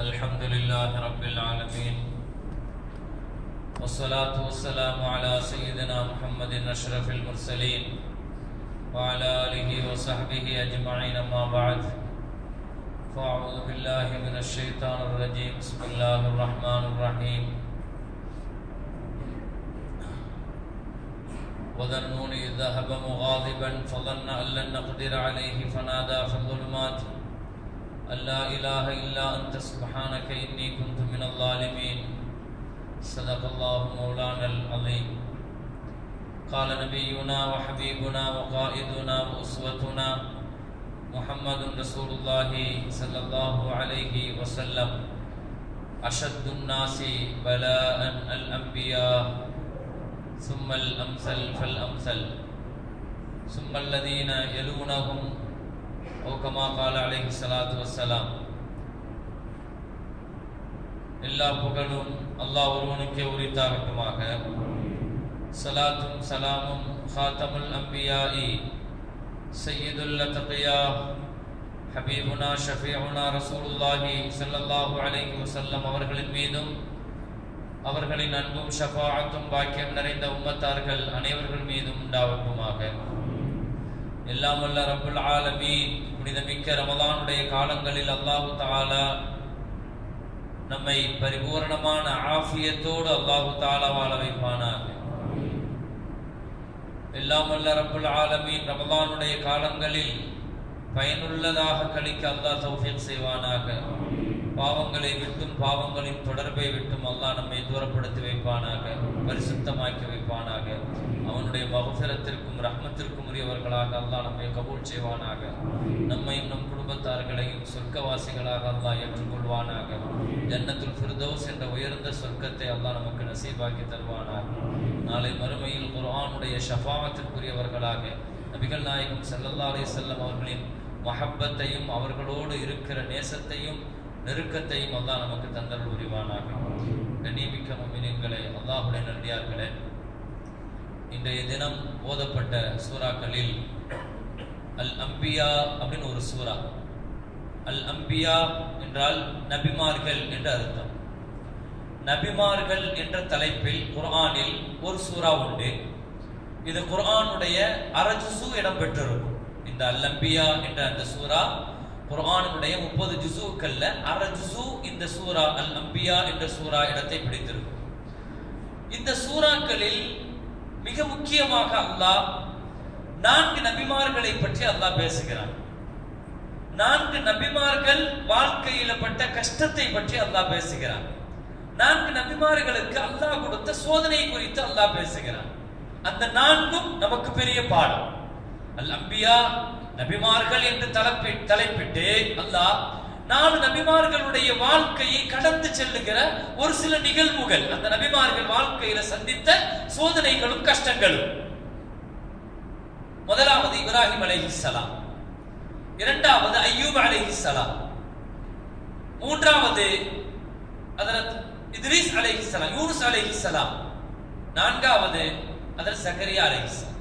الحمد لله رب العالمين. والصلاة والسلام على سيدنا محمد أشرف المرسلين وعلى آله وصحبه أجمعين أما بعد. فأعوذ بالله من الشيطان الرجيم. بسم الله الرحمن الرحيم. وذنون إذ ذهب مغاضبا فظن أن لن نقدر عليه فنادى في الظلمات. أن لا إله إلا أنت سبحانك إني كنت من الظالمين. صدق الله مولانا العظيم. قال نبينا وحبيبنا وقائدنا وأسوتنا محمد رسول الله صلى الله عليه وسلم. أشد الناس بلاء الأنبياء. ثم الأمثل فالأمثل. ثم الذين يلونهم أو كما قال عليه الصلاة والسلام எல்லா புகழும் அல்லாஹ் ஒருவனுக்கே உரித்தாகட்டுமாக சலாத்தும் சலாமும் ஹாத்தமுல் அம்பியாஇ சையீதுல் தகியா ஹபீபுனா ஷஃபீஉனா ரசூலுல்லாஹி ஸல்லல்லாஹு அலைஹி வஸல்லம் அவர்களின் மீதும் அவர்களின் அன்பும் ஷஃபாஅத்தும் பாக்கியம் நிறைந்த உம்மத்தார்கள் அனைவர்கள் மீதும் உண்டாவட்டுமாக எல்லாம் வல்ல ரப்புல் ஆலமீன் புனிதமிக்க ரமதானுடைய காலங்களில் அல்லாஹு தாலா நம்மை பரிபூரணமான ஆஃபியத்தோடு அல்லாஹு தாலா வாழ வைப்பானாக. எல்லாம் ரப்புல் ஆலமீன் ரமதானுடைய காலங்களில் பயனுள்ளதாக கழிக்க அல்லாஹ் சௌஃபியம் செய்வானாக. பாவங்களை விட்டும் பாவங்களின் தொடர்பை விட்டும் அல்லாஹ் நம்மை தூரப்படுத்தி வைப்பானாக பரிசுத்தமாக்கி வைப்பானாக. அவனுடைய மகஃபிரத்திற்கும் ரஹ்மத்திற்கும் உரியவர்களாக அல்லாஹ் நம்மை கபூல் செய்வானாக. நம்மையும் நம் குடும்பத்தார்களையும் சொர்க்கவாசிகளாக அல்லாஹ் ஏற்றுக்கொள்வானாக. ஜன்னத்துல் ஃபிர்தோஸ் என்ற உயர்ந்த சொர்க்கத்தை அல்லாஹ் நமக்கு நசீபாக்கி தருவானாக. நாளை மறுமையில் குர்ஆனுடைய ஷஃபாவத்திற்குரியவர்களாக நபிகள் நாயகம் ஸல்லல்லாஹு அலி செல்லம் அவர்களின் மஹப்பத்தையும் அவர்களோடு இருக்கிற நேசத்தையும் நெருக்கத்தையும் அல்லாஹ் நமக்கு தந்தல் உரிவானாக கண்ணியமிக்க முமினங்களே அல்லாஹுடைய நன்றியார்களே. இன்றைய தினம் ஓதப்பட்ட சூறாக்களில் அல் அம்பியா அப்படின்னு ஒரு சூறா. அல் அம்பியா என்றால் நபிமார்கள் என்று அர்த்தம். நபிமார்கள் என்ற தலைப்பில் குர்ஆனில் ஒரு சூறா உண்டு. இது குர்ஆனுடைய அரஜுசு இடம் பெற்றிருக்கும் இந்த அல் அம்பியா என்ற அந்த சூறா குரானுடைய முப்பது ஜுசுக்கள்ல அரை ஜுசு இந்த சூரா அல் அம்பியா என்ற சூரா இடத்தை பிடித்திருக்கும். இந்த சூறாக்களில் மிக முக்கியமாக அல்லாஹ் நான்கு நபிமார்களை பற்றி அல்லாஹ் பேசுகிறான். நான்கு நபிமார்கள் வாழ்க்கையில பட்ட கஷ்டத்தை பற்றி அல்லாஹ் பேசுகிறான். நான்கு நபிமார்களுக்கு அல்லாஹ் கொடுத்த சோதனை குறித்து அல்லாஹ் பேசுகிறான். அந்த நான்கும் நமக்கு பெரிய பாடம். அல் அம்பியா நபிமார்கள் என்று தலைப்பி தலைப்பிட்டு அல்லாஹ் நாலு நபிமார்களுடைய வாழ்க்கையை கடந்து செல்லுகிற ஒரு சில நிகழ்வுகள். அந்த நபிமார்கள் வாழ்க்கையில சந்தித்த சோதனைகளும் கஷ்டங்களும். முதலாவது இப்ராஹிம் அலைஹிஸ்ஸலாம் இரண்டாவது ஐயூப் அலைஹிஸ்ஸலாம் மூன்றாவது அதரத் இத்ரீஸ் அலைஹிஸ்ஸலாம் யூனுஸ் அலைஹிஸ்ஸலாம் நான்காவது அதரத் சக்கரியா அலைஹிஸ்ஸலாம்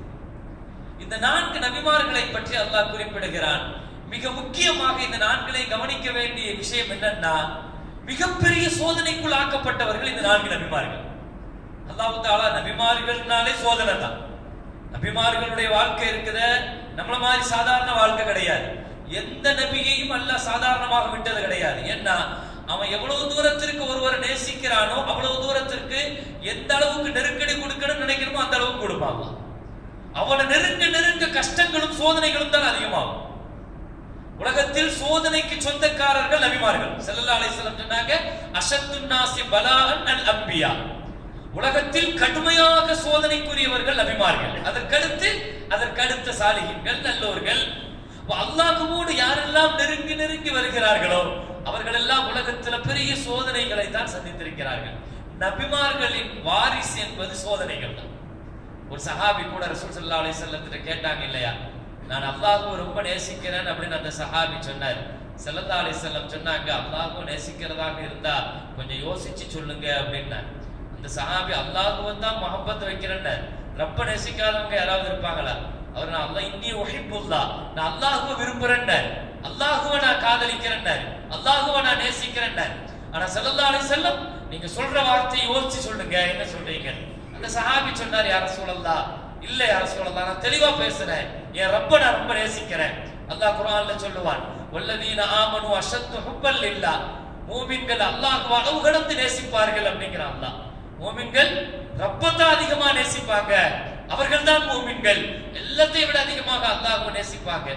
இந்த நான்கு நபிமார்களை பற்றி அல்லாஹ் குறிப்பிடுகிறான். மிக முக்கியமாக இந்த நான்களை கவனிக்க வேண்டிய விஷயம் என்னன்னா மிகப்பெரிய சோதனைக்குள் ஆக்கப்பட்டவர்கள் இந்த நான்கு நபிமார்கள். அல்லாஹு தாலா நபிமார்கள்னாலே சோதனை தான். நபிமார்களுடைய வாழ்க்கை இருக்குத நம்மள மாதிரி சாதாரண வாழ்க்கை கிடையாது. எந்த நபியையும் அல்லாஹ் சாதாரணமாக விட்டது கிடையாது. ஏன்னா அவன் எவ்வளவு தூரத்திற்கு ஒருவரை நேசிக்கிறானோ அவ்வளவு தூரத்திற்கு எந்த அளவுக்கு நெருக்கடி கொடுக்கணும்னு நினைக்கிறோமோ அந்த அளவுக்கு கொடுப்பாங்க அவனை நெருங்க நெருங்க கஷ்டங்களும் சோதனைகளும் தான் அதிகமாகும். உலகத்தில் சோதனைக்கு சொந்தக்காரர்கள் நபிமார்கள். செல்லல்லா அலைஹிஸ்ஸலாம் சொன்னாங்க அஷத்துன் நாசி அல் அம்பியா. உலகத்தில் கடுமையாக சோதனைக்குரியவர்கள் நபிமார்கள். அதற்கடுத்து அதற்கடுத்த சாலிகின்கள் நல்லோர்கள். அல்லாஹுவோடு யாரெல்லாம் நெருங்கி நெருங்கி வருகிறார்களோ அவர்கள் எல்லாம் உலகத்துல பெரிய சோதனைகளை தான் சந்தித்திருக்கிறார்கள். நபிமார்களின் வாரிசு என்பது சோதனைகள் தான். ஒரு சஹாபி கூட ரசூல் சல்லா அலி செல்லத்திட்ட கேட்டாங்க இல்லையா நான் அல்லாஹுவை ரொம்ப நேசிக்கிறேன் அப்படின்னு அந்த சஹாபி சொன்னார். செல்லல்லா அலி செல்லம் சொன்னாங்க அல்லாஹும் நேசிக்கிறதாக இருந்தா கொஞ்சம் யோசிச்சு சொல்லுங்க அப்படின்னா அந்த சஹாபி அல்லாஹுவை தான் மஹப்பத் வைக்கிறேன்னு ரப்ப நேசிக்காதவங்க யாராவது இருப்பாங்களா? அவர் நான் அல்லா இன்னி ஒஹிப்புல்லா நான் அல்லாஹுவை விரும்புறேன் அல்லாஹுவை நான் காதலிக்கிறேன் அல்லாஹுவை நான் நேசிக்கிறேன் ஆனா ஸல்லல்லாஹு அலி செல்லம் நீங்க சொல்ற வார்த்தையை யோசிச்சு சொல்லுங்க என்ன சொல்றீங்க இந்த சஹாபி சொன்னார் யார சூழல்லா இல்ல யார சூழல்லா நான் தெளிவா பேசுறேன். என் ரப்ப நான் ரொம்ப நேசிக்கிறேன். அல்லாஹ் குரான்ல சொல்லுவான் வல்லதீன ஆமனு அஷத்து ஹுப்பல் இல்லா மூமின்கள் அல்லாஹ் அளவு கடந்து நேசிப்பார்கள் அப்படிங்கிறான் அல்லாஹ். மூமின்கள் ரப்பத்தான் அதிகமா நேசிப்பாங்க. அவர்கள் தான் மூமின்கள். எல்லாத்தையும் விட அதிகமாக அல்லாஹ் நேசிப்பாங்க.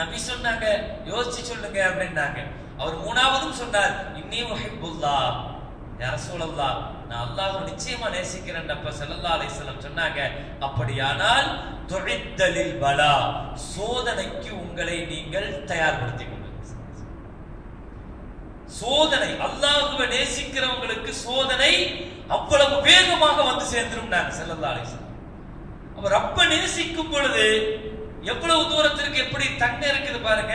நபி சொன்னாங்க யோசிச்சு சொல்லுங்க அப்படின்னாங்க. அவர் மூணாவதும் சொன்னார் இன்னி உஹிப்புல்லா. யார சூழல்லா நான் அல்லாஹ்வை நிச்சயமா நேசிக்கிறேன் அப்ப செல்லல்லா அலைஹி சொன்னாங்க அப்படியானால் தொழித்தலில் பலா சோதனைக்கு உங்களை நீங்கள் தயார்படுத்திக் சோதனை அல்லாஹுவை நேசிக்கிறவங்களுக்கு சோதனை அவ்வளவு வேகமாக வந்து சேர்ந்துரும் நாங்க செல்லல்லா அலைஹி வஸல்லம். அப்ப ரப்ப நேசிக்கும் பொழுது எவ்வளவு தூரத்திற்கு எப்படி தங்க இருக்குது பாருங்க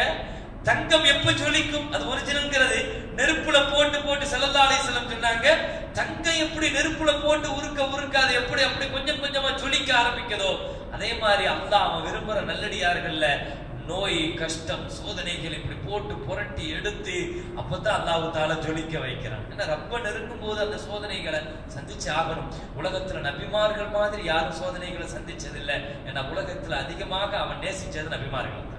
தங்கம் எப்ப ஜொலிக்கும்? அது ஒரிஜினல்ங்கிறது நெருப்புல போட்டு போட்டு செல்லல்லாலே செல்லம் சொன்னாங்க. தங்கம் எப்படி நெருப்புல போட்டு உருக்க உருக்க அது எப்படி அப்படி கொஞ்சம் கொஞ்சமா ஜொலிக்க ஆரம்பிக்கதோ அதே மாதிரி அல்லாஹ் அவன் விரும்புற நல்லடியார்கள்ல நோய் கஷ்டம் சோதனைகள் இப்படி போட்டு புரட்டி எடுத்து அப்பதான் அல்லாஹ் தால ஜொலிக்க வைக்கிறான். ஏன்னா ரப்ப நெருங்கும் போது அந்த சோதனைகளை சந்திச்சு ஆகணும். உலகத்துல நபிமார்கள் மாதிரி யாரும் சோதனைகளை சந்திச்சதில்லை. ஏன்னா உலகத்துல அதிகமாக அவன் நேசிச்சது நபிமார்கள்.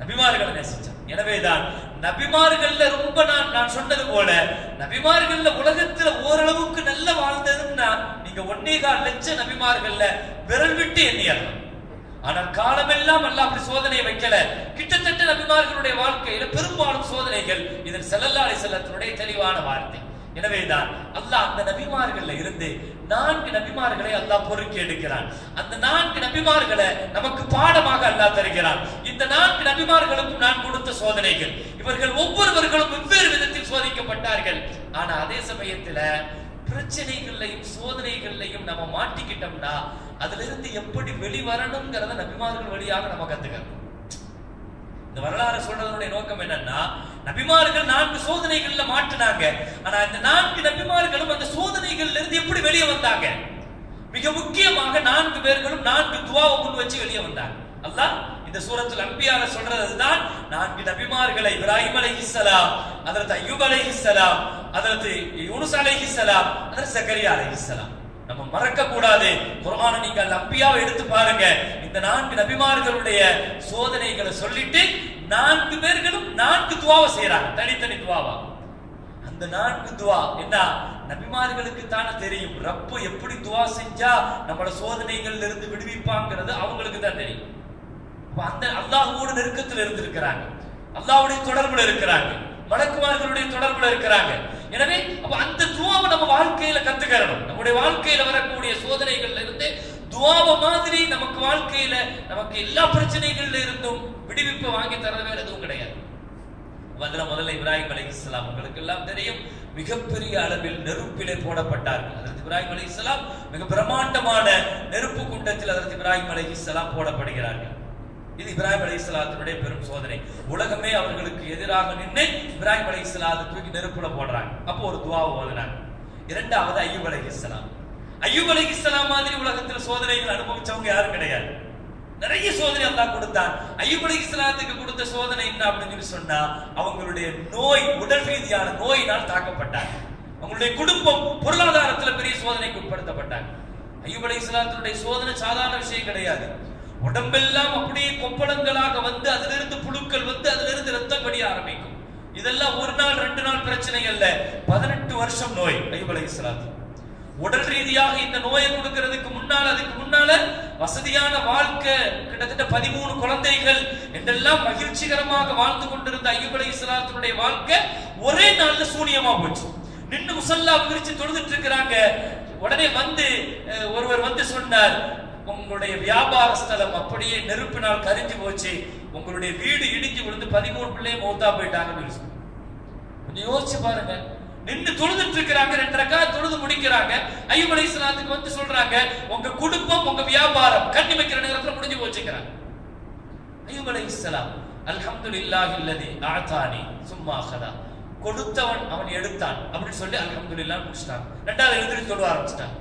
நபிமார்களை நேசிச்சான். எனவேதான் நபிமார்கள்ல ரொம்ப நான் நான் சொன்னது போல நபிமார்கள்ல உலகத்துல ஓரளவுக்கு நல்ல வாழ்ந்ததுன்னா நீங்க ஒன்னே கால் லட்ச நபிமார்கள்ல விரல் விட்டு எண்ணியலாம் ஆனால் காலமெல்லாம் அல்ல அப்படி சோதனையை வைக்கல. கிட்டத்தட்ட நபிமார்களுடைய வாழ்க்கையில பெரும்பாலும் சோதனைகள் இதன் செல்லல்லாடி செல்லத்தினுடைய தெளிவான வார்த்தை. எனவேதான் அல்லாஹ் அந்த நபிமார்கள்ல இருந்து நான்கு நபிமார்களை அல்லாஹ் பொறுக்கி எடுக்கிறான். அந்த நான்கு நபிமார்களை நமக்கு பாடமாக அல்லாஹ் தருகிறான். இந்த நான்கு நபிமார்களுக்கும் நான் கொடுத்த சோதனைகள். இவர்கள் ஒவ்வொருவர்களும் வெவ்வேறு விதத்தில் சோதிக்கப்பட்டார்கள். ஆனா அதே சமயத்துல பிரச்சனைகள்லையும் சோதனைகள்லையும் நம்ம மாட்டிக்கிட்டோம்னா அதுல இருந்து எப்படி வெளிவரணுங்கிறத நபிமார்கள் வழியாக நம்ம கத்துக்கணும். இந்த வரலாறு சொல்றதனுடைய நோக்கம் என்னன்னா நபிமார்கள் நான்கு சோதனைகள்ல மாட்டினாங்க. ஆனா இந்த நான்கு நபிமார்களும் அந்த சோதனைகள்ல இருந்து எப்படி வெளியே வந்தாங்க? மிக முக்கியமாக நான்கு பேர்களும் நான்கு துவாவை முன் வச்சு வெளியே வந்தாங்க. அல்லாஹ் இந்த சூரத்தில் அன்பியால சொல்றது அதுதான் நான்கு நபிமார்களை இப்ராஹிம் அலைஹிஸ்ஸலாம் அதற்கு அய்யூப் இஸ்லாம் அதற்கு யூனுஸ் அலைஹிஸ்ஸலாம் அதற்கு சக்கரியா அலைஹிஸ்ஸலாம் நம்ம மறக்க கூடாது குரான நீங்கள் அம்பியாவை எடுத்து பாருங்க. இந்த நான்கு நபிமார்களுடைய சோதனைகளை சொல்லிட்டு நான்கு பேர்களும் நான்கு துவாவை செய்யறாங்க தனித்தனி துவாவா? அந்த நான்கு துவா என்ன? நபிமார்களுக்கு தானே தெரியும். ரப்பு எப்படி துவா செஞ்சா நம்மள சோதனைகள்ல இருந்து விடுவிப்பாங்கிறது அவங்களுக்கு தான் தெரியும். அந்த அல்லாஹ்வோட நெருக்கத்தில் இருந்திருக்கிறாங்க. அல்லாஹ்வுடைய தொடர்புல இருக்கிறாங்க. மலக்குமார்களுடைய தொடர்புல இருக்கிறாங்க. எனவே அப்ப அந்த துவாவை நம்ம வாழ்க்கையில கத்துக்கிறணும். நம்முடைய வாழ்க்கையில வரக்கூடிய சோதனைகள்ல இருந்து துவாவ மாதிரி நமக்கு வாழ்க்கையில நமக்கு எல்லா பிரச்சனைகள்ல இருந்தும் விடுவிப்பை வாங்கி தரது வேற எதுவும் கிடையாது. அதுல முதல்ல இப்ராஹிம் அலைஹிஸ்ஸலாம் உங்களுக்கு எல்லாம் தெரியும். மிகப்பெரிய அளவில் நெருப்பிலே போடப்பட்டார்கள். அதற்கு இப்ராஹிம் அலைஹிஸ்ஸலாம் மிக பிரம்மாண்டமான நெருப்பு குண்டத்தில் அதற்கு இப்ராஹிம் அலைஹிஸ்ஸலாம் போடப்படுகிறார்கள். இது இப்ராஹிம் அலைஹிஸ்ஸலாத்தினுடைய பெரும் சோதனை. உலகமே அவர்களுக்கு எதிராக நின்று இப்ராஹிம் அலைஹிஸ்ஸலாத்தை தூக்கி நெருப்புல போடுறாங்க. அப்போ ஒரு துவாவை ஓதுனாங்க. இரண்டாவது ஐயூப் அலைஹிஸ்ஸலாம் ஐயூப் அலைஹிஸ்ஸலாம் மாதிரி உலகத்துல சோதனைகள் அனுபவிச்சவங்க யாரும் கிடையாது. நிறைய சோதனை அல்லா கொடுத்தான். ஐயூப் அலைஹிஸ்ஸலாத்துக்கு கொடுத்த சோதனை என்ன அப்படின்னு சொல்லி சொன்னா அவங்களுடைய நோய் உடல் ரீதியான நோயினால் தாக்கப்பட்டாங்க. அவங்களுடைய குடும்பம் பொருளாதாரத்துல பெரிய சோதனைக்கு உட்படுத்தப்பட்டாங்க. ஐயூப் இஸ்லாத்தினுடைய சோதனை சாதாரண விஷயம் கிடையாது. உடம்பெல்லாம் அப்படியே கொப்பளங்களாக வந்து அதிலிருந்து புழுக்கள் வந்து அதிலிருந்து ரத்தம் வடிய ஆரம்பிக்கும். இதெல்லாம் ஒரு நாள் ரெண்டு நாள் பிரச்சனை அல்ல. பதினெட்டு வருஷம் நோய் ஐயூப் இஸ்லாத்து உடல் ரீதியாக இந்த நோயை கொடுக்கிறதுக்கு முன்னால் அதுக்கு முன்னால வசதியான வாழ்க்கை கிட்டத்தட்ட பதிமூணு குழந்தைகள் என்றெல்லாம் மகிழ்ச்சிகரமாக வாழ்ந்து கொண்டிருந்த ஐயூப் இஸ்லாத்தினுடைய வாழ்க்கை ஒரே நாள்ல சூனியமா போச்சு. நின்று முசல்லா பிரிச்சு தொழுதுட்டு இருக்கிறாங்க. உடனே வந்து ஒருவர் வந்து சொன்னார் உங்களுடைய வியாபார ஸ்தலம் அப்படியே நெருப்பினால் கரிஞ்சு போச்சு உங்களுடைய வீடு இடிஞ்சு விழுந்து பதிமூணு பிள்ளைய மௌத்தா போயிட்டாங்கன்னு கொஞ்சம் யோசிச்சு பாருங்க. நின்று தொழுதுட்டு இருக்கிறாங்க ரெண்டு தொழுது முடிக்கிறாங்க. ஐயூப் இஸ்லாத்துக்கு வந்து சொல்றாங்க உங்க குடும்பம் உங்க வியாபாரம் கண்ணி வைக்கிற நேரத்துல முடிஞ்சு போச்சுக்கிறாங்க ஐயூப் அல்ஹம்து இல்லாஹ் இல்லதி ஆத்தானி சும்மா அஹதா கொடுத்தவன் அவன் எடுத்தான் அப்படின்னு சொல்லி அல்ஹம்துலில்லாஹ் முடிச்சிட்டான் ரெண்டாவது எழுந்திரி சொல்ல ஆரம்பிச்சிட்டான்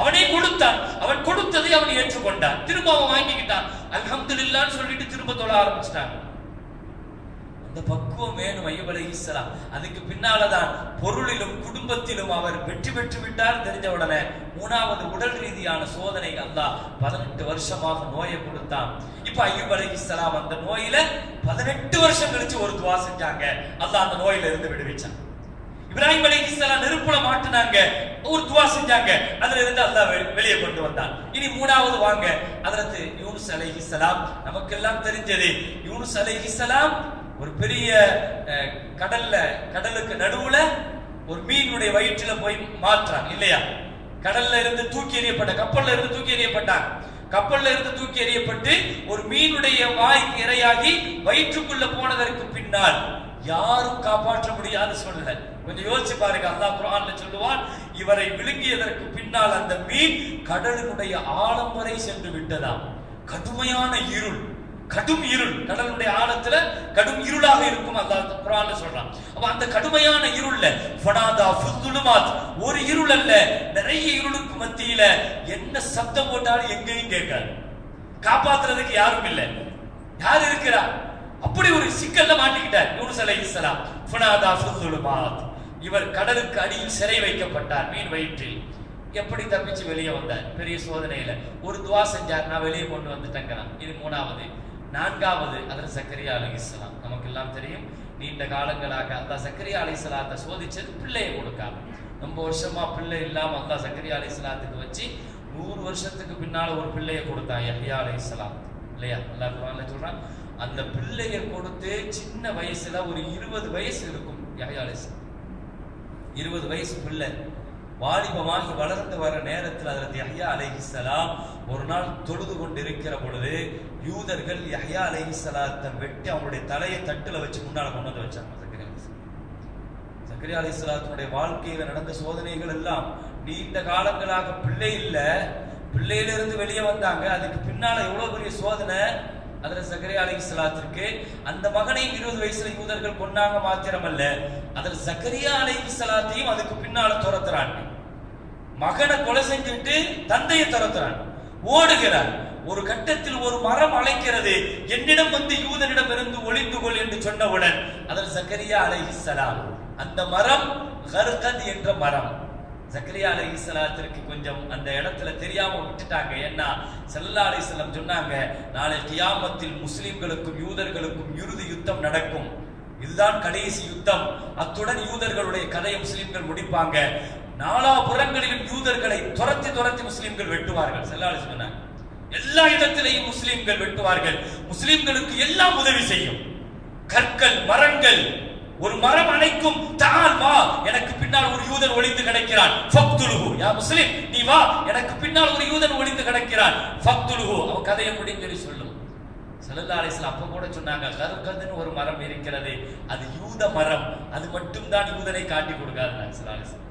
அவனே கொடுத்தான் அவன் கொடுத்ததை அவன் ஏற்றுக்கொண்டான். திரும்ப அவன் வாங்கிக்கிட்டான். அல்ஹம்துலில்லாஹ்னு சொல்லிட்டு திரும்ப தொழ ஆரம்பிச்சிட்டான் அந்த பக்குவம் வேணும் ஐயப் அலைஹிஸ்ஸலாம் அதுக்கு பின்னாலதான் பொருளிலும் குடும்பத்திலும் அவர் வெற்றி பெற்று விட்டார் தெரிஞ்ச உடனே மூணாவது உடல் ரீதியான சோதனை அல்லாஹ் பதினெட்டு வருஷமாக நோயை கொடுத்தான். இப்ப ஐயூப் அலைஹிஸ்ஸலாம் அந்த நோயில பதினெட்டு வருஷம் கழிச்சு ஒரு துவா செஞ்சாங்க. அல்லாஹ் அந்த நோயில இருந்து விடுவிச்சான். இப்ராஹிம் சலாம் நெருப்புல மாட்டுனாங்க. ஒரு துவா செஞ்சாங்க. அதுல இருந்து அல்லாஹ் வெ- வெளியே கொண்டு வந்தான். இனி மூணாவது வாங்க. அதற்கு யூனுஸ் சலாம் நமக்கெல்லாம் தெரிஞ்சது. யூனுஸ் சலாம் ஒரு பெரிய அஹ், கடல்ல கடலுக்கு நடுவுல ஒரு மீனுடைய வயிற்றுல போய் மாற்றான் இல்லையா? கடல்ல இருந்து தூக்கி எறியப்பட்ட கப்பல்ல இருந்து தூக்கி எறியப்பட்டான். கப்பல்ல இருந்து தூக்கி எறியப்பட்டு ஒரு மீனுடைய வாய்க்கு இரையாகி வயிற்றுக்குள்ள போனதற்கு பின்னால் யாரும் காப்பாற்ற முடியாத சூழ்நிலை கொஞ்சம் யோசிச்சு பாருங்க. அல்லாஹ் குரான்ல சொல்லுவான் இவரை விழுங்கியதற்கு பின்னால் அந்த மீன் கடலினுடைய ஆழம் வரை சென்று விட்டதாம் கடுமையான இருள் கடும் இருள். கடலுடைய ஆழத்துல கடும் இருளாக இருக்கும் அல்லாஹ் குர்ஆன்ல சொல்றான். அப்ப அந்த கடுமையான இருள்ல ஃபனாதா ஃபுதுலுமாத் ஒரு இருள் அல்ல நிறைய இருளுக்கு மத்தியில என்ன சப்தம் போட்டாலும் எங்கேயும் கேட்காது. காப்பாத்துறதுக்கு யாரும் இல்லை. யார் இருக்கிறா? அப்படி ஒரு சிக்கல்ல மாட்டிக்கிட்டார். யூனுஸ் அலைஹிஸ்ஸலாம் ஃபனாதா ஃபுதுலுமாத் இவர் கடலுக்கு அடியில் சிறை வைக்கப்பட்டார் மீன் வயிற்றில். எப்படி தப்பிச்சு வெளியே வந்தார்? பெரிய சோதனையில. ஒரு துவா செஞ்சார் நான் வெளியே கொண்டு வந்துட்டேங்கிறான் இது மூணாவது. நான்காவது அதில் சக்கரியா அலைஹிஸ்ஸலாம் நமக்கு எல்லாம் தெரியும் நீண்ட காலங்களாக அந்த சக்கரியா அலைஹிஸ்ஸலாத்தை சோதிச்சது பிள்ளையை கொடுக்காம. ரொம்ப வருஷமா பிள்ளை இல்லாம அந்த சக்கரியா அலைஹிஸ்ஸலாத்துக்கு வச்சு நூறு வருஷத்துக்கு பின்னால ஒரு பிள்ளையை கொடுத்தான் யஹ்யா இஸ்லாம் இல்லையா? அல்லாஹ் குர்ஆன்ல சொல்றான் அந்த பிள்ளையை கொடுத்து சின்ன வயசுல ஒரு இருபது வயசு இருக்கும் யஹ்யா அலைஹிஸ்ஸலாம் இருபது வயசு பிள்ளை. வாலிபமாகி வளர்ந்து வர நேரத்தில் அதில் யஹ்யா அலைஹிசலாம் ஒரு நாள் தொழுது கொண்டு இருக்கிற பொழுது யூதர்கள் யஹ்யா அலைஹிசலாத்தை வெட்டி அவங்களுடைய தலையை தட்டுல வச்சு முன்னால கொண்டு வந்து வச்சாங்க. சக்கரியா அலைஹிஸ்ஸலாம். சக்கரியா அலைஹிஸ்ஸலாத்தினுடைய வாழ்க்கையில நடந்த சோதனைகள் எல்லாம் நீண்ட காலங்களாக பிள்ளை இல்ல. பிள்ளையிலிருந்து வெளியே வந்தாங்க. அதுக்கு பின்னால எவ்வளவு பெரிய சோதனை? அதுல சக்கரியா அலைஹிஸ்ஸலாத்திற்கு அந்த மகனை இருபது வயசுல யூதர்கள் கொண்டாங்க மாத்திரமல்ல. அதில் சக்கரியா அலைஹிஸ்ஸலாத்தையும் அதுக்கு பின்னால துரத்துறான். மகனை கொலை செஞ்சுட்டு தந்தையை துரத்துறான். ஓடுகிறார். ஒரு கட்டத்தில் ஒரு மரம் அழைக்கிறது என்னிடம் வந்து யூதனிடம் இருந்து ஒளிந்து கொள் என்று சொன்னவுடன் அதில் சக்கரியா அலைஹிஸ்ஸலாம் அந்த மரம் ஹர்கத் என்ற மரம். ஜக்கரியா அலி இஸ்லாத்திற்கு கொஞ்சம் அந்த இடத்துல தெரியாம விட்டுட்டாங்க. ஏன்னா செல்லா அலி வஸல்லம் சொன்னாங்க நாளை கியாமத்தில் முஸ்லிம்களுக்கும் யூதர்களுக்கும் இறுதி யுத்தம் நடக்கும். இதுதான் கடைசி யுத்தம். அத்துடன் யூதர்களுடைய கதையை முஸ்லிம்கள் முடிப்பாங்க. நாலா புறங்களிலும் யூதர்களை துரத்தி துரத்தி முஸ்லிம்கள் வெட்டுவார்கள். செல்லாலி சொன்னாங்க. எல்லா இடத்திலையும் முஸ்லிம்கள் வெட்டுவார்கள். முஸ்லிம்களுக்கு எல்லாம் உதவி செய்யும். கற்கள் மரங்கள் ஒரு மரம் அணைக்கும் தால் வா. எனக்கு பின்னால் ஒரு யூதன் ஒளிந்து கிடக்கிறான். ஃபக்துலுஹு. யா முஸ்லிம் நீ வா. எனக்கு பின்னால் ஒரு யூதன் ஒளிந்து கிடக்கிறான். ஃபக்துலுஹு. அவன் கதையை முடிஞ்சு சொல்லி சொல்லும். செல்லல்லா அலைஹி அப்போ அப்ப கூட சொன்னாங்க கர்கதுன்னு ஒரு மரம் இருக்கிறது. அது யூத மரம். அது மட்டும்தான் யூதனை காட்டி கொடுக்காது செல்லா அலைஹி வஸல்லம்.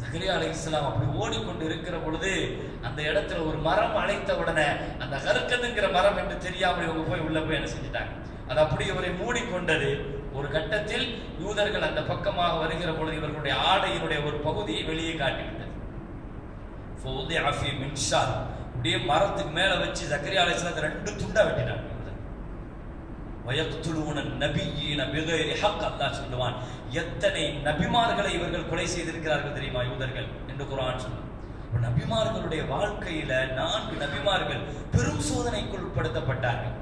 ஜக்கரியா அப்படி ஓடிக்கொண்டு இருக்கிற பொழுது அந்த இடத்துல ஒரு மரம் அழைத்த உடனே அந்த கருக்கதுங்கிற மரம் என்று தெரியாமல் இவங்க போய் உள்ள போய் என்ன செஞ்சுட்டாங்க. அது அப்படி இவரை மூடிக்கொண்டது. ஒரு கட்டத்தில் யூதர்கள் அந்த பக்கமாக வருகிற பொழுது இவர்களுடைய ஆடையினுடைய ஒரு பகுதியை வெளியே காட்டிவிட்டது. ஃபௌதிஅ ஃபீ மின்ஷார் அப்படியே மரத்துக்கு மேல வச்சு ஜக்கரியா அலைஹிஸ்ஸலாத்தை ரெண்டு துண்டா வெட்டினாங்க வயக்துலூன நபியீன பிகைரி ஹக் அல்லாஹ் சொல்லுவான் எத்தனை நபிமார்களை இவர்கள் கொலை செய்திருக்கிறார்கள் தெரியுமா யூதர்கள் என்று குர்ஆன் சொல்லும். நபிமார்களுடைய வாழ்க்கையில நான்கு நபிமார்கள் பெரும் சோதனைக்குள் உட்படுத்தப்பட்டார்கள்.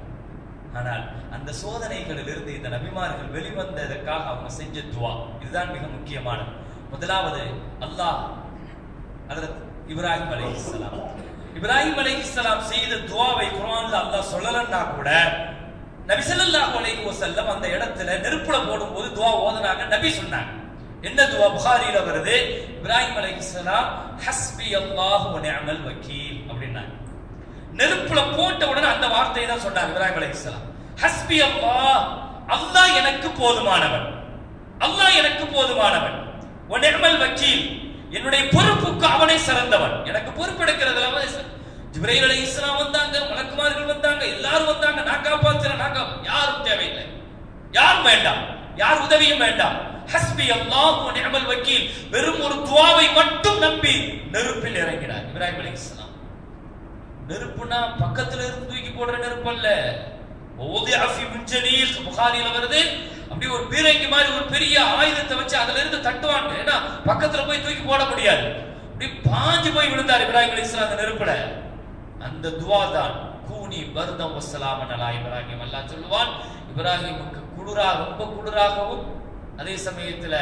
ஆனால் அந்த சோதனைகளில் இருந்து இந்த நபிமார்கள் வெளிவந்ததற்காக அவங்க செஞ்ச துவா. இதுதான் மிக முக்கியமானது. முதலாவது அல்லாஹ் ஹஜரத் இப்ராஹிம் இஸ்லாம் இப்ராஹிம் அலைஹிஸ்ஸலாம் செய்த துவாவை குரான்ல அல்லாஹ் சொல்லலன்னா கூட நபி ஸல்லல்லாஹு அலைஹி வஸல்லம் அந்த இடத்துல நெருப்புல போடும்போது துவா ஓதுனாங்க நபி சொன்னாங்க. என்ன துவா? புகாரியில வருது இப்ராஹிம் அலைஹிஸ்ஸலாம் ஹஸ்பி அல்லாஹு வ நிஅமல் வக்கீல். நெருப்புல போட்ட உடனே அந்த வார்த்தையை தான் சொன்னார் இப்ராஹிம் அலைஹிஸ்ஸலாம் ஹஸ்பி அல்லா அல்லாஹ் எனக்கு போதுமானவன். அல்லாஹ் எனக்கு போதுமானவன். உன் நிஅமல் வக்கீல் என்னுடைய பொறுப்புக்கு அவனே சிறந்தவன். எனக்கு பொறுப்பெடுக்கிறதுல அவனே சிறந்தவன். ஜிப்ரைல் வந்தாங்க மலக்குமார்கள் வந்தாங்க எல்லாரும் வந்தாங்க. நான் காப்பாத்துறேன் நான் காப்பா யாரும் தேவையில்லை. யாரும் வேண்டாம். யார் உதவியும் வேண்டாம். ஹஸ்பி அல்லாஹ் வ நிஅமல் வக்கீல். வெறும் ஒரு துவாவை மட்டும் நம்பி நெருப்பில் இறங்கினார் இப்ராஹிம் அலைஹிஸ்ஸலாம் நெருப்புனா பக்கத்துல இருந்து தூக்கி போடுற நெருப்பு அல்ல. புகாரியில வருது. அப்படி ஒரு பீரங்கி மாதிரி ஒரு பெரிய ஆயுதத்தை வச்சு அதுல இருந்து தட்டுவான் ஏன்னா பக்கத்துல போய் தூக்கி போட முடியாது. அப்படி பாஞ்சு போய் விழுந்தார் இப்ராஹிம் அலி இஸ்லாம் அந்த நெருப்புல. அந்த துவா தான் கூனி வருதம் வசலாம் நல்லா இப்ராஹிம். அல்லா சொல்லுவான் இப்ராஹிமுக்கு குளிராக ரொம்ப குளிராகவும் அதே சமயத்துல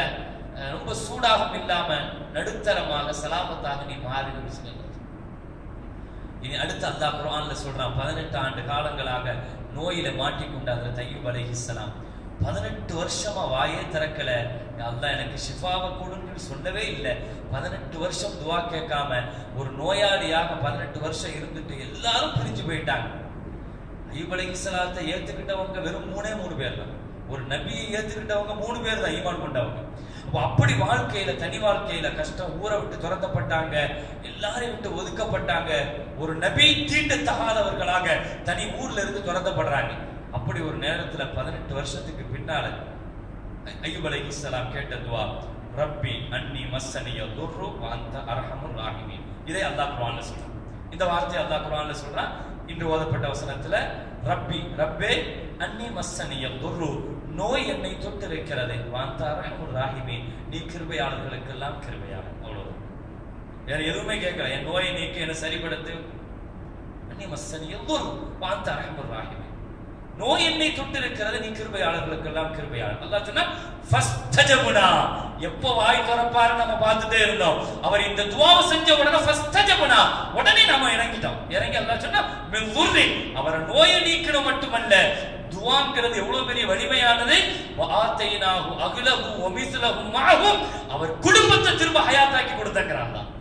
ரொம்ப சூடாகவும் இல்லாம நடுத்தரமாக சலாமத்தாக நீ மாறி சொல்லுங்க இனி அடுத்து அந்த குரான்ல சொல்றான் பதினெட்டு ஆண்டு காலங்களாக நோயில மாட்டிக்கொண்ட அந்த தையூப் அலைஹிஸ்ஸலாம் பதினெட்டு வருஷமா வாயே திறக்கல. அல்லா எனக்கு ஷிஃபாவை கொடுன்னு சொல்லவே இல்லை. பதினெட்டு வருஷம் துவா கேட்காம ஒரு நோயாளியாக பதினெட்டு வருஷம் இருந்துட்டு எல்லாரும் பிரிஞ்சு போயிட்டாங்க. ஐயூப் அலைஹிஸ்ஸலாத்தை ஏத்துக்கிட்டவங்க வெறும் மூணே மூணு பேர் தான் ஒரு நபியை ஏத்துக்கிட்டவங்க மூணு பேர் தான் ஈமான் கொண்டவங்க. அப்படி வாழ்க்கையில தனி வாழ்க்கையில கஷ்டம் ஊரை விட்டு துரத்தப்பட்டாங்க எல்லாரையும் விட்டு ஒதுக்கப்பட்டாங்க. ஒரு நபி தீண்டத்தகாதவர்களாக தனி ஊர்ல இருந்து துரத்தப்படுறாங்க. அப்படி ஒரு நேரத்துல பதினெட்டு வருஷத்துக்கு பின்னால ஐயூப் அலை இஸ்லாம் கேட்டதுவா ரப்பி அன்னி மஸ்ஸனிய துர்ரு வாந்த அர்ஹமுர் ராஹிமீன். இதை அல்லாஹ் குர்ஆன்ல சொல்றான். இந்த வார்த்தையை அல்லாஹ் குர்ஆன்ல சொல்றான். இன்று ஓதப்பட்ட வசனத்துல ரப்பி ரப்பே அன்னி மசனிய துர்ரு நோய் என்னை தொட்டு இருக்கிறது வாந்த அர்ஹமுர் நீ கிருபையாளர்களுக்கெல்லாம் கிருபையாளர். அவ்வளவு வேற எதுவுமே கேட்கல. என் நோயை நீக்க என்ன சரிப்படுத்து. அன்னி மஸ்ஸனிய எவ்வளவு வாந்த அர்ஹமுர் நோய் என்னை தொட்டு இருக்கிறது நீ கிருபையாளர்களுக்கெல்லாம் கிருபையாளர். அல்லாஹ் சொன்னா ஃபஸ்தஜபுனா. எப்போ வாய் திறப்பாரு நம்ம பார்த்துட்டே இருந்தோம். அவர் இந்த துவாவை செஞ்ச உடனே ஃபஸ்தஜபுனா. உடனே நாம இறங்கிட்டோம். இறங்கி அல்லாஹ் சொன்னா அவரை நோயை நீக்கணும் மட்டுமல்ல துவாங்கிறது எவ்வளவு பெரிய வலிமையானது? வாத்தைனாகு அகிலகு ஒமிசுலகு மாகும் அவர் குடும்பத்தை திரும்ப ஹயாத்தாக்கி கொடுத்தங்கிறான்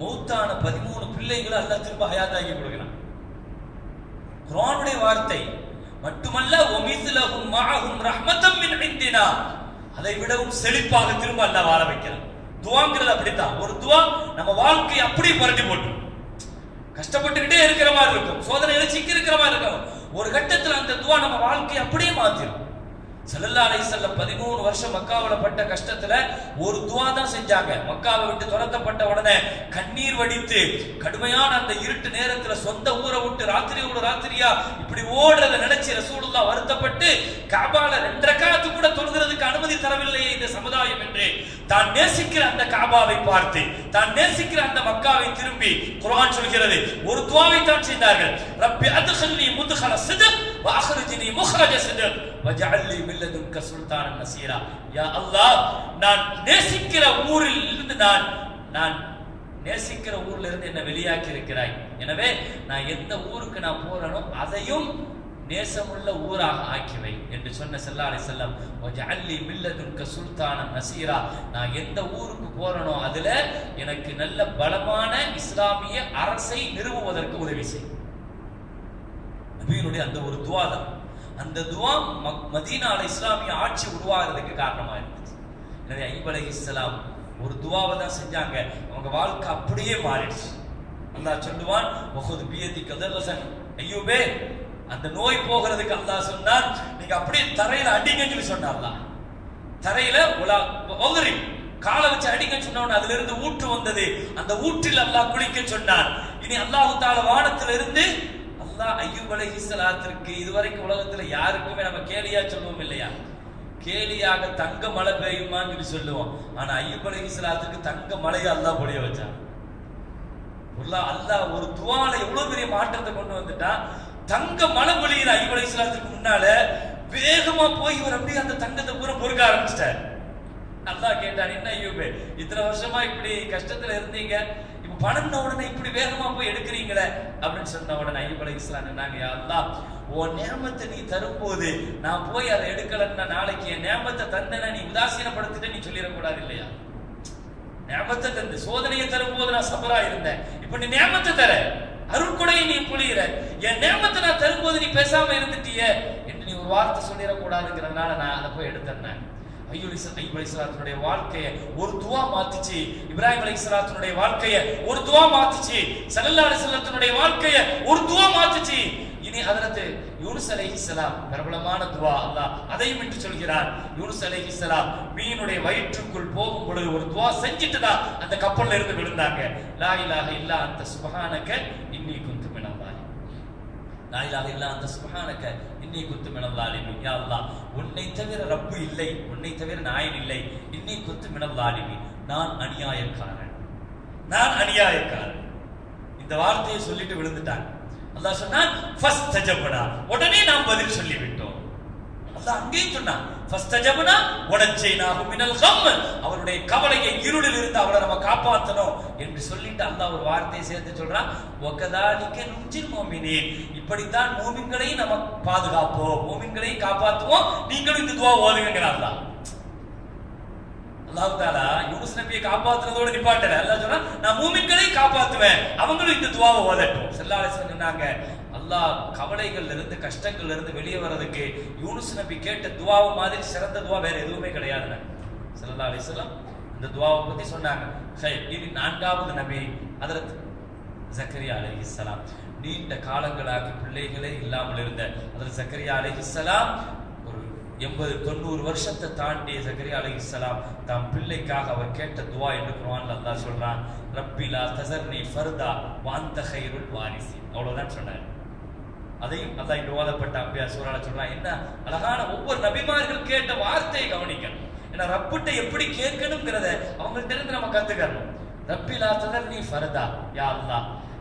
மௌத்தான பதிமூணு பிள்ளைகளை அல்ல திரும்ப ஹயாத்தாக்கி கொடுக்கிறான். குரானுடைய வார்த்தை மட்டுமல்ல ஒமிசுலகும் மாகும் ரஹ்மத்தம் மின் இந்தினா. அதை விடவும் செழிப்பாக திரும்ப அல்ல வாழ வைக்கிறான். துவாங்கிறது அப்படித்தான். ஒரு துவா நம்ம வாழ்க்கையை அப்படியே புரட்டி போட்டு கஷ்டப்பட்டுக்கிட்டே இருக்கிற மாதிரி இருக்கும். சோதனை சிக்கி இருக்கிற மாதிரி இருக்கும். ஒரு கட்டத்தில் அந்த துவா நம்ம வாழ்க்கையை அப்படியே மாத்திரும். செல்லல்லா அலைஹி வஸல்லம் 13 வருஷம் மக்காவுல பட்ட கஷ்டத்துல ஒரு துவா தான் செஞ்சாங்க. மக்காவை விட்டு துரத்தப்பட்ட உடனே கண்ணீர் வடித்து கடுமையான அந்த இருட்டு நேரத்துல சொந்த ஊரை விட்டு ராத்திரியோட ராத்திரியா இப்படி ஓடுறத நினைச்சு ரசூலுல்லா வருத்தப்பட்டு காபால ரெண்டரை காலத்து கூட தொழுகிறதுக்கு அனுமதி தரவில்லையே இந்த சமுதாயம் என்று தான் நேசிக்கிற அந்த காபாவை பார்த்து தான் நேசிக்கிற அந்த மக்காவை திரும்பி குரான் சொல்கிறது. ஒரு துவாவை தான் செய்தார்கள். ரப்பி அதுகல்லி முதுகல சித்க் வாஹ்ரிஜ்னி முஹ்ரஜ சித்க் வஜஅல் லி மின் லதுன்க சுல்தானன் நசீரா யா அல்லாஹ் நான் நேசிக்கிற ஊரில் இருந்து நான் நான் நேசிக்கிற ஊர்ல இருந்து என்ன வெளியாக்கி இருக்கிறாய் எனவே நான் எந்த ஊருக்கு நான் போறேனோ அதையும் நேசமுள்ள ஊராக ஆக்கிவை என்று சொன்ன செல்லா அலி செல்லம் வஜஅல்லி மில்லதுன்க சுல்தான நசீரா நான் எந்த ஊருக்கு போறேனோ அதுல எனக்கு நல்ல பலமான இஸ்லாமிய அரசை நிறுவுவதற்கு உதவி செய். நபியினுடைய அந்த ஒரு துவா தான். அந்த துவா மதீனால இஸ்லாமிய ஆட்சி உருவாகிறதுக்கு காரணமா இருந்துச்சு. எனவே ஐபலை இஸ்லாம் ஒரு துவாவை தான் செஞ்சாங்க. அவங்க வாழ்க்கை அப்படியே மாறிடுச்சு. அல்லாஹ் சொல்லுவான் முகது பியதி கதகசன் ஐயோபே அந்த நோய் போகிறதுக்கு அல்லாஹ் சொன்னார் நீங்க அப்படியே தரையில அடிங்கன்னு சொல்லி சொன்னான் தரையில உலா ஒதறி காலை வச்சு அடிக்க சொன்னவன் அதுல இருந்து ஊற்று வந்தது. அந்த ஊற்றில் அல்லாஹ் குளிக்க சொன்னார் இனி அல்லாஹ் தால வானத்துல இருந்து ஐயூப் அலை இஸ்லாத்திற்கு இதுவரைக்கும் உலகத்துல யாருக்குமே நம்ம கேலியா சொல்லுவோம் இல்லையா? கேலியாக தங்க மழை பெய்யுமான்னு சொல்லி சொல்லுவோம். ஆனா ஐயூப் அலைஹிஸ்ஸலாத்துக்கு தங்க மழையை அல்லாஹ் பொழிய வச்சான். அல்லாஹ் ஒரு துவால எவ்வளவு பெரிய மாற்றத்தை கொண்டு வந்துட்டா? தங்க மழை பொழியிற ஐயூப் அலைஹிஸ்ஸலாத்துக்கு முன்னால வேகமா போய் இவர் அப்படியே அந்த தங்கத்தை பூரா பொறுக்க ஆரம்பிச்சிட்டார். அல்லாஹ் கேட்டார் என்ன ஐயூபே? இத்தனை வருஷமா இப்படி கஷ்டத்துல இருந்தீங்க? இப்ப உடனே இப்படி வேகமா போய் எடுக்கிறீங்களே? அப்படின்னு சொன்ன உடனே ஐயூப் அலைஹிஸ்ஸலாம் சொன்னாங்க யா உன் நேமத்தை நீ தரும்போது நான் போய் அதை எடுக்கலன்னா நாளைக்கு என் நேமத்தை தந்தன நீ உதாசீனப்படுத்திட்டு நீ சொல்லிடக்கூடாது இல்லையா? நேமத்தை தந்து சோதனையை தரும்போது நான் சபரா இருந்தேன். இப்ப நீ நேமத்தை தர அருட்கொடையை நீ புளியிற. என் நேமத்தை நான் தரும்போது நீ பேசாம இருந்துட்டியே என்று நீ ஒரு வார்த்தை சொல்லிடக்கூடாதுங்கிறதுனால நான் அதை போய் எடுத்தேன் ஐயோ ஐயோ அலிஸ்லாத்தினுடைய வாழ்க்கையை ஒரு துவா மாத்துச்சு. இப்ராஹிம் அலிஸ்லாத்தினுடைய வாழ்க்கையை ஒரு துவா மாத்துச்சு. சல்லல்லா அலிஸ்லாத்தினுடைய வாழ்க்கையை ஒரு துவா மாத்துச்சு. இனி ஹதரத்து யூனுஸ் அலைஹிஸ்ஸலாம் பிரபலமான துவா அல்லாஹ் அதையும் என்று சொல்கிறார். யூனுஸ் அலைஹிஸ்ஸலாம் மீனுடைய வயிற்றுக்குள் போகும் பொழுது ஒரு துவா செஞ்சுட்டு தான் அந்த கப்பல்ல இருந்து விழுந்தாங்க. லா இலாஹ இல்லா அந்த சுபஹானக இன்னி குந்து மினல்லாஹி. லா இலாஹ இல்லா அந்த சுப்ஹானக இன்னை குத்து மினல் யா அல்லா உன்னை தவிர ரப்பு இல்லை உன்னை தவிர நாயன் இல்லை. இன்னை குத்து மினல் நான் அநியாயக்காரன். நான் அநியாயக்காரன். இந்த வார்த்தையை சொல்லிட்டு விழுந்துட்டாங்க அல்லாஹ் சொன்னா உடனே நாம் பதில் சொல்லி விட்டோம் அங்கேயும் சொன்னான் ஃபஸ்தஜபனா உடச்சைனாஹு மினல் கம் அவருடைய கவலையை இருளில் இருந்து அவரை நம்ம காப்பாத்தணும் என்று சொல்லிட்டு அல்லாஹ் ஒரு வார்த்தையை சேர்த்து சொல்றான் ஒகதாலிக்க நுஞ்சில் மோமினீன். இப்படித்தான் மோமின்களையும் நம்ம பாதுகாப்போம் மோமின்களையும் காப்பாத்துவோம். நீங்களும் இந்த துவா ஓதுங்கிறார் அல்லாஹ். அல்லாஹ் தாலா யூனுஸ் நபியை காப்பாத்துறதோட நிப்பாட்டல. அல்லாஹ் சொன்னா நான் மூமின்களை காப்பாத்துவேன் அவங்களும் இந்த துவாவை ஓதட்டும். ஸல்லல்லாஹு சொன்னாங்க அல்லாஹ் கவலைகள்ல இருந்து கஷ்டங்கள்ல இருந்து வெளியே வர்றதுக்கு யூனுஸ் நபி கேட்ட துவாவை மாதிரி சிறந்த துவா வேற எதுவுமே கிடையாதுங்க சிறந்த அலிஸ்லாம் இந்த துவாவை பத்தி சொன்னாங்க. சரி இது நான்காவது நபி ஹதரத் ஜக்கரியா அலைஹிஸ்ஸலாம் நீண்ட காலங்களாக பிள்ளைகளே இல்லாமல் இருந்த ஹதரத் ஜக்கரியா அலைஹிஸ்ஸலாம் ஒரு எண்பது தொண்ணூறு வருஷத்தை தாண்டிய ஜக்கரியா அலைஹிஸ்ஸலாம் தாம் பிள்ளைக்காக அவர் கேட்ட துவா என்று குர்ஆன்ல அல்லா சொல்றான். ரப்பிலா தசர்னி ஃபர்தா வாந்த கைருல் வாரிசி அவ்வளவுதான் சொன்னார். அதையும் அல்லாஹ் இன்று ஓதப்பட்ட அம்பியா சூறால சொல்றான் என்ன? அழகான ஒவ்வொரு நபிமார்கள் கேட்ட வார்த்தையை கவனிக்கணும். ஏன்னா ரப்பிட்ட எப்படி கேட்கணுங்கிறத அவங்கள்ட்ட இருந்து நம்ம கத்துக்கணும் ரப்பிலாத்ததர் நீ ஃபரதா யா அல்லா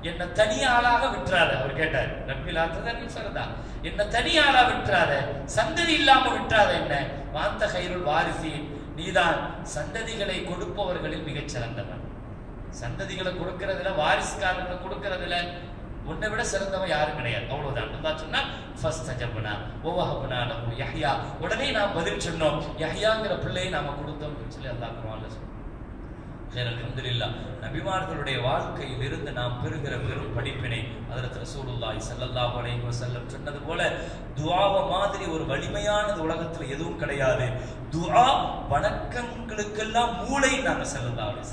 என்ன தனி ஆளாக விட்டுறாத அவர் கேட்டார். ரப்பிலாத்ததர் நீ ஃபரதா. என்ன தனி ஆளா விட்டுறாத சந்ததி இல்லாம விட்டுறாத என்ன? வாந்த கைருள் வாரிசி நீதான் சந்ததிகளை கொடுப்பவர்களில் மிகச்சிறந்தவன். சந்ததிகளை கொடுக்கறதுல வாரிசுக்காரங்களை கொடுக்கறதுல உன்னை விட சிறந்தவன் யாரும் கிடையாது. அவ்வளவுதான். அல்லாஹ் சொன்னா ஃபர்ஸ்ட் அஜபனா ஓவஹபனா நம்ம யஹ்யா. உடனே நாம் பதில் சொன்னோம் யஹ்யாங்கிற பிள்ளையை நாம கொடுத்தோம் அப்படின்னு சொல்லி அல்லா குர்ஆன்ல சொன்னோம் ஹைர் நபிமார்களுடைய வாழ்க்கையில் இருந்து நாம் பெறுகிற பெரும் படிப்பினை அதற்கு ரசூலுல்லாய் செல்லல்லா அலைஹி செல்லம் சொன்னது போல துவாவ மாதிரி ஒரு வலிமையானது உலகத்துல எதுவும் கிடையாது. துவா வணக்கங்களுக்கெல்லாம் மூளை நாங்க செல்லல்லா அலைஹி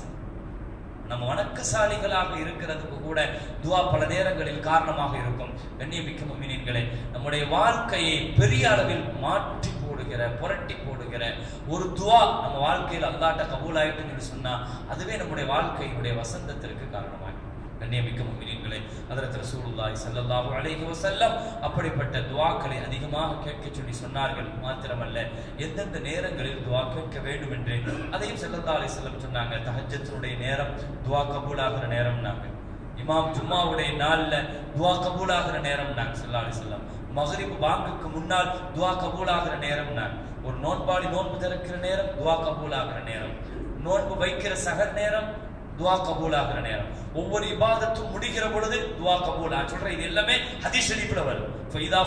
நம்ம வணக்கசாலிகளாக இருக்கிறதுக்கு கூட துவா பல நேரங்களில் காரணமாக இருக்கும். கண்ணியமிக்க முமினின்களே நம்முடைய வாழ்க்கையை பெரிய அளவில் மாற்றி போடுகிற புரட்டி போடுகிற ஒரு துவா நம்ம வாழ்க்கையில் அல்லாட்ட கபூல் ஆயிட்டுன்னு சொன்னா அதுவே நம்முடைய வாழ்க்கையினுடைய வசந்தத்திற்கு காரணமாகும் கண்ணியமிக்க முமினின்களே அதற்கு ரசூலுல்லாஹி ஸல்லல்லாஹு அலைஹி வஸல்லம் அப்படிப்பட்ட துஆக்களை அதிகமாக கேட்க சொல்லி சொன்னார்கள். மாத்திரமல்ல எந்தெந்த நேரங்களில் துஆ கேட்க வேண்டும் என்று அதையும் ஸல்லல்லாஹு அலைஹி வஸல்லம் சொன்னாங்க. தஹஜ்ஜத்துடைய நேரம் துஆ கபூலாகிற நேரம்னாங்க இமாம் ஜும்மாவுடைய நாள்ல துவா கபூலாகிற நேரம் நாங்க ஸல்லல்லாஹு அலைஹி வஸல்லம். பாங்குக்கு முன்னால் துவா கபூலாகிற நேரம் ஒரு நோன்பாடி நோன்பு திறக்கிற நேரம் துவா கபூலாகிற நேரம். நோன்பு வைக்கிற சகர் நேரம் துவா கபூலாகிற நேரம். ஒவ்வொரு இபாதத்தும் முடிகிற பொழுது துவா கபூல். நான் சொல்றேன் இது எல்லாமே ஹதீஸ் ஷரீஃப்ல வரும். ஃபைதா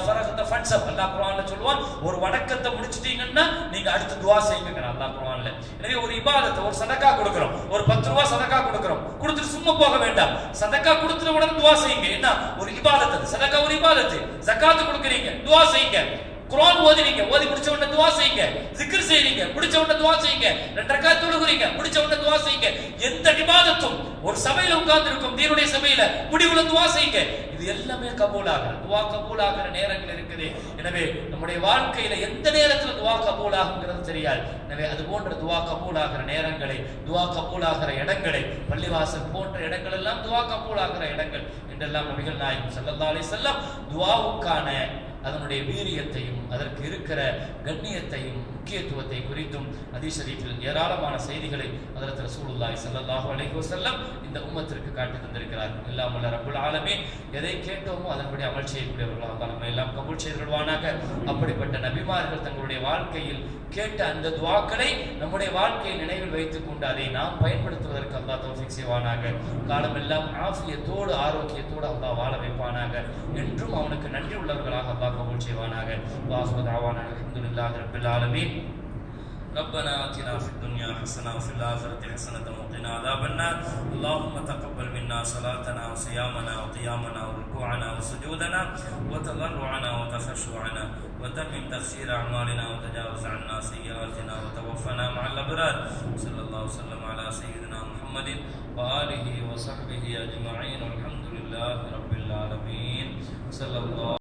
ஃபண்ட்ஸ் அப் அல்லா குரான்ல சொல்லுவான் ஒரு வணக்கத்தை முடிச்சிட்டீங்கன்னா நீங்க அடுத்து துவா செய்யுங்க அல்லா குரான்ல எனவே ஒரு இபாதத்தை ஒரு சதக்கா கொடுக்குறோம். ஒரு பத்து ரூபா சதக்கா கொடுக்குறோம். கொடுத்துட்டு சும்மா போக வேண்டாம். சதக்கா கொடுத்துட்டு உடனே துவா செய்யுங்க. என்ன? ஒரு இபாதத் சதக்கா ஒரு இபாதத்து. ஜக்காத்து கொடுக்குறீங்க. துவா செய்யுங்க. குரான் ஓதுறீங்க ஓதி முடிச்ச உடனே துவா செய்யுங்க சிக்கர் செய்றீங்க முடிச்ச உடனே துவா செய்யுங்க ரெண்டு ரக்கா தொழுகுறீங்க முடிச்ச உடனே துவா செய்யுங்க. எந்த இபாதத்தும் ஒரு சபையில உட்கார்ந்து இருக்கும் தீனுடைய சபையில முடிவுல துவா செய்யுங்க. இது எல்லாமே கபூல் துவா கபூல் ஆகிற நேரங்கள் இருக்குது. எனவே நம்முடைய வாழ்க்கையில எந்த நேரத்துல துவா கபூலாகுங்கிறது தெரியாது. எனவே அது போன்ற துவா கபூலாகிற நேரங்களை துவா கபூலாகிற இடங்களை பள்ளிவாசல் போன்ற இடங்கள் எல்லாம் துவா கபூலாகிற இடங்கள் என்றெல்லாம் நபிகள் நாயகம் ஸல்லல்லாஹு செல்லம் துவாவுக்கான அதனுடைய வீரியத்தையும் அதற்கு இருக்கிற கண்ணியத்தையும் முக்கியத்துவத்தை குறித்தும் ஹதீஸ் ஏராளமான செய்திகளை அதற்கு ரசூலுல்லாஹி ஸல்லல்லாஹு அலைஹி செல்லம் இந்த உம்மத்திற்கு காட்டி தந்திருக்கிறார். எல்லாம் வல்ல ரப்புல் ஆலமே எதை கேட்டோமோ அதன்படி அமல் செய்யக்கூடியவர்களாக நம்ம எல்லாம் கபூல் செய்திருவானாக அப்படிப்பட்ட நபிமார்கள் தங்களுடைய வாழ்க்கையில் கேட்ட அந்த துவாக்களை நம்முடைய வாழ்க்கையை நினைவில் வைத்துக் கொண்டு அதை நாம் பயன்படுத்துவதற்கு அல்லா தௌஃபீக் செய்வானாக. காலமெல்லாம் ஆசியத்தோடு ஆரோக்கியத்தோடு அல்லா வாழ வைப்பானாக. என்றும் அவனுக்கு நன்றி உள்ளவர்களாக அல்லாஹ் கபூல் செய்வானாக வாஹு தாவானா அல்ஹம்துலில்லாஹி ரப்பில் ஆலமீன் ربنا آتنا في الدنيا حسنة وفي الآخرة حسنة وقنا عذاب النار اللهم تقبل منا صلاتنا وصيامنا وقيامنا وركوعنا وسجودنا وتضرعنا وتخشعنا وتمم تخسير أعمالنا وتجاوز عنا سيئاتنا وتوفنا مع الأبرار صلى الله وسلم على سيدنا محمد وآله وصحبه أجمعين والحمد لله رب العالمين صلى الله